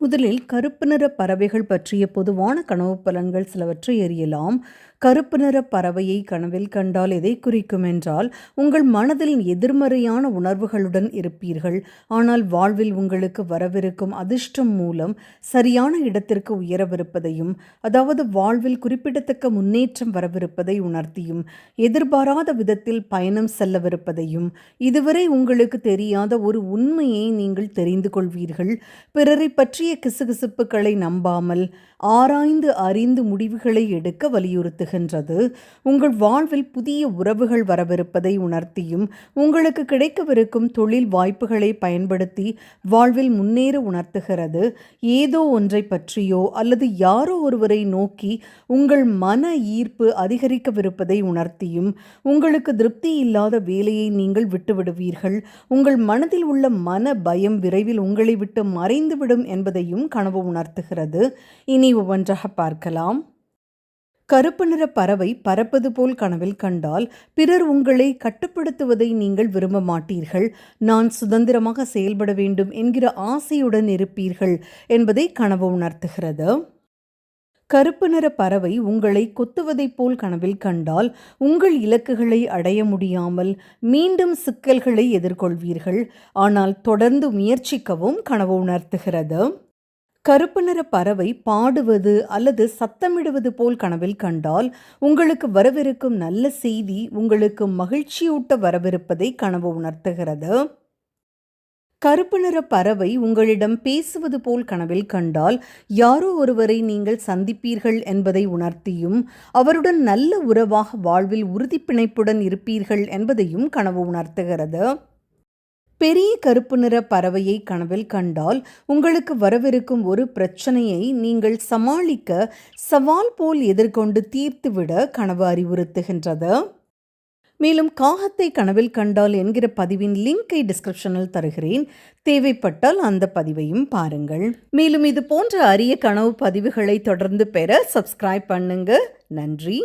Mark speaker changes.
Speaker 1: முதலில் கருப்பு நிற பறவைகள் பற்றிய பொதுவான கனவு பலன்கள் சிலவற்றை எறியலாம். கருப்பு நிற பறவையை கனவில் கண்டால் எதை குறிக்கும் என்றால் உங்கள் மனதில் எதிர்மறையான உணர்வுகளுடன் இருப்பீர்கள். ஆனால் வாழ்வில் உங்களுக்கு வரவிருக்கும் அதிர்ஷ்டம் மூலம் சரியான இடத்திற்கு உயரவிருப்பதையும் அதாவது வாழ்வில் குறிப்பிடத்தக்க முன்னேற்றம் வரவிருப்பதை உணர்த்தியும் எதிர்பாராத விதத்தில் பயணம் செல்லவிருப்பதையும் இதுவரை உங்களுக்கு தெரியாத ஒரு உண்மையை நீங்கள் தெரிந்து கொள்வீர்கள். பிறரை பற்றிய கிசுகிசுப்புகளை நம்பாமல் ஆராய்ந்து அறிந்து முடிவுகளை எடுக்க வலியுறுத்துகின்றது. உங்கள் வாழ்வில் புதிய உறவுகள் வரவிருப்பதை உணர்த்தியும் உங்களுக்கு கிடைக்கவிருக்கும் தொழில் வாய்ப்புகளை பயன்படுத்தி வாழ்வில் முன்னேற உணர்த்துகிறது. ஏதோ ஒன்றை பற்றியோ அல்லது யாரோ ஒருவரை நோக்கி உங்கள் மன ஈர்ப்பு அதிகரிக்கவிருப்பதை உணர்த்தியும் உங்களுக்கு திருப்தி இல்லாத வேலையை நீங்கள் விட்டுவிடுவீர்கள். உங்கள் மனதில் உள்ள மன பயம் விரைவில் உங்களை விட்டு மறைந்துவிடும் என்பதையும் கனவு உணர்த்துகிறது. இனி ஒவ்வொன்றாக பார்க்கலாம். கருப்பு நிற பறவை பறப்பது போல் கனவில் கண்டால் பிறர் உங்களை கட்டுப்படுத்துவதை நீங்கள் விரும்ப மாட்டீர்கள். நான் சுதந்திரமாக செயல்பட வேண்டும் என்கிற ஆசையுடன் இருப்பீர்கள் என்பதை கனவு உணர்த்துகிறது. கருப்பு நிற பறவை உங்களை கொத்துவதைப் போல் கனவில் கண்டால் உங்கள் இலக்குகளை அடைய முடியாமல் மீண்டும் சிக்கல்களை எதிர்கொள்வீர்கள். ஆனால் தொடர்ந்து முயற்சிக்கவும் கனவு உணர்த்துகிறது. கருப்பு நிற பறவை பாடுவது அல்லது சத்தமிடுவது போல் கனவில் கண்டால் உங்களுக்கு வரவிருக்கும் நல்ல செய்தி உங்களுக்கு மகிழ்ச்சியூட்ட வரவிருப்பதை கனவு உணர்த்துகிறது. கருப்பு நிற பறவை உங்களிடம் பேசுவது போல் கனவில் கண்டால் யாரோ ஒருவரை நீங்கள் சந்திப்பீர்கள் என்பதை உணர்த்தியும் அவருடன் நல்ல உறவாக வாழ்வில் உறுதிப்பிணைப்புடன் இருப்பீர்கள் என்பதையும் கனவு உணர்த்துகிறது. பெரிய கருப்பு நிற பறவையை கனவில் கண்டால் உங்களுக்கு வரவிருக்கும் ஒரு பிரச்சனையை நீங்கள் சமாளிக்க சவால் போல் எதிர்கொண்டு தீர்த்துவிட கனவு அறிவுறுத்துகின்றது. மேலும் காகத்தை கனவில் கண்டால் என்கிற பதிவின் லிங்கை டிஸ்கிரிப்ஷனில் தருகிறேன். தேவைப்பட்டால் அந்த பதிவையும் பாருங்கள். மேலும் இது போன்ற அரிய கனவு பதிவுகளை தொடர்ந்து பெற சப்ஸ்கிரைப் பண்ணுங்க. நன்றி.